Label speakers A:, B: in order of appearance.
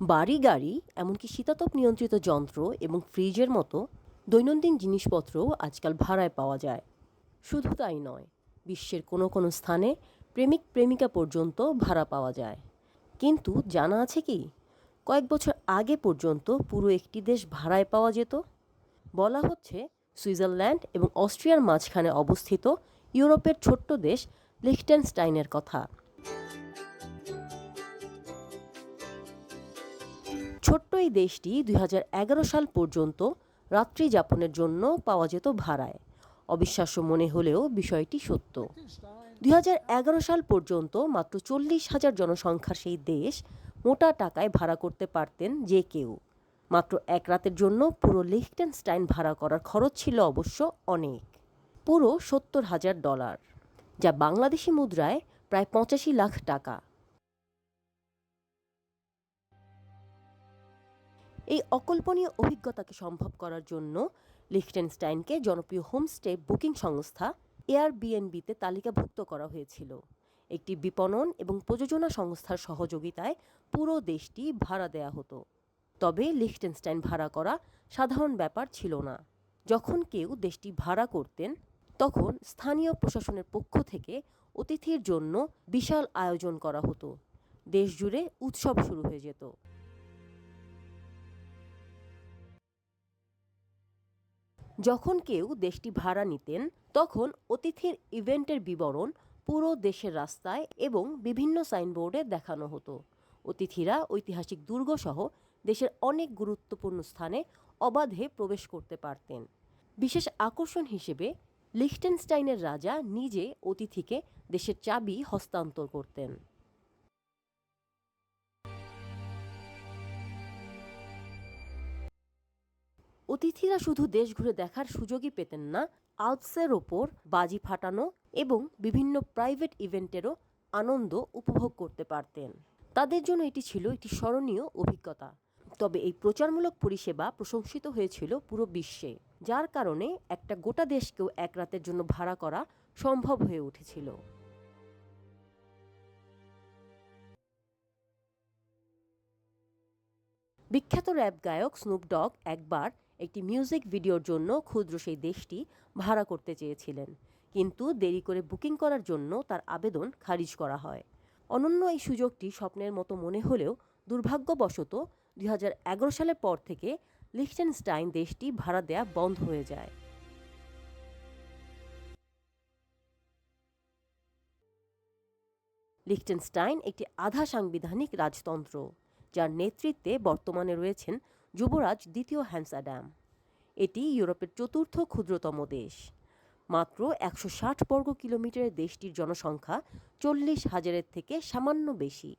A: বাড়ি গাড়ি এমনকি শীতাতপ নিয়ন্ত্রিত যন্ত্র এবং ফ্রিজের মতো দৈনন্দিন জিনিসপত্রও আজকাল ভাড়ায় পাওয়া যায়। শুধু তাই নয়, বিশ্বের কোনো কোনো স্থানে প্রেমিক প্রেমিকা পর্যন্ত ভাড়া পাওয়া যায়। কিন্তু জানা আছে কি, কয়েক বছর আগে পর্যন্ত পুরো একটি দেশ ভাড়ায় পাওয়া যেত? বলা হচ্ছে সুইজারল্যান্ড এবং অস্ট্রিয়ার মাঝখানে অবস্থিত ইউরোপের ছোট্ট দেশ লিখটেনস্টাইনের কথা। ছোট্ট এই দেশটি দুই হাজার এগারো সাল পর্যন্ত রাত্রি যাপনের জন্য পাওয়া যেত ভাড়ায়। অবিশ্বাস্য মনে হলেও বিষয়টি সত্য। দুই হাজার এগারো সাল পর্যন্ত মাত্র চল্লিশ হাজার জনসংখ্যার সেই দেশ মোটা টাকায় ভাড়া করতে পারতেন যে কেউ। মাত্র এক রাতের জন্য পুরো লিখটেনস্টাইন ভাড়া করার খরচ ছিল অবশ্য অনেক। পুরো সত্তর হাজার ডলার, যা বাংলাদেশি মুদ্রায় প্রায় পঁচাশি লাখ টাকা। এই অকল্পনীয় অভিজ্ঞতাকে সম্ভব করার জন্য লিখটেনস্টাইনকে জনপ্রিয় হোমস্টে বুকিং সংস্থা এয়ারবিএনবিতে তালিকাভুক্ত করা হয়েছিল। একটি বিপণন এবং প্রযোজনা সংস্থার সহযোগিতায় পুরো দেশটি ভাড়া দেয়া হতো। তবে লিখটেনস্টাইন ভাড়া করা সাধারণ ব্যাপার ছিল না। যখন কেউ দেশটি ভাড়া করতেন, তখন স্থানীয় প্রশাসনের পক্ষ থেকে অতিথির জন্য বিশাল আয়োজন করা হতো। দেশ জুড়ে উৎসব শুরু হয়ে যেত। যখন কেউ দেশটি ভাড়া নিতেন, তখন অতিথির ইভেন্টের বিবরণ পুরো দেশের রাস্তায় এবং বিভিন্ন সাইনবোর্ডে দেখানো হতো। অতিথিরা ঐতিহাসিক দুর্গসহ দেশের অনেক গুরুত্বপূর্ণ স্থানে অবাধে প্রবেশ করতে পারতেন। বিশেষ আকর্ষণ হিসেবে লিখটেনস্টাইনের রাজা নিজে অতিথিকে দেশের চাবি হস্তান্তর করতেন। অতিথিরা শুধু দেশ ঘুরে দেখার সুযোগই পেতেন না, আলপসের ওপর বাজি ফাটানো এবং বিভিন্ন প্রাইভেট ইভেন্টেরও আনন্দ উপভোগ করতে পারতেন। তাদের জন্য এটি ছিল একটি স্মরণীয় অভিজ্ঞতা। তবে এই প্রচারমূলক পরিষেবা প্রশংসিত হয়েছিল পুরো বিশ্বে, যার কারণে একটা গোটা দেশকেও এক রাতের জন্য ভাড়া করা সম্ভব হয়ে উঠেছিল। বিখ্যাত র্যাপ গায়ক স্নুপ ডগ একবার একটি মিউজিক ভিডিওর জন্য ক্ষুদ্র সেই দেশটি ভাড়া করতে চেয়েছিলেন। কিন্তু দেরি করে বুকিং করার জন্য তার আবেদন খারিজ করা হয়। অনন্য এই সুযোগটি স্বপ্নের মতো মনে হলেও দুর্ভাগ্যবশত দুই হাজার এগারো সালের পর থেকে লিখটেনস্টাইন দেশটি ভাড়া দেয়া বন্ধ হয়ে যায়। লিখটেনস্টাইন একটি আধা সাংবিধানিক রাজতন্ত্র। যার নেতৃত্বে বর্তমানে রয়েছেন যুবরাজ দ্বিতীয় হ্যান্সাডাম এটি ইউরোপের চতুর্থ ক্ষুদ্রতম দেশ। মাত্র একশো ষাট বর্গ কিলোমিটারের দেশটির জনসংখ্যা চল্লিশ হাজারের থেকে সামান্য বেশি।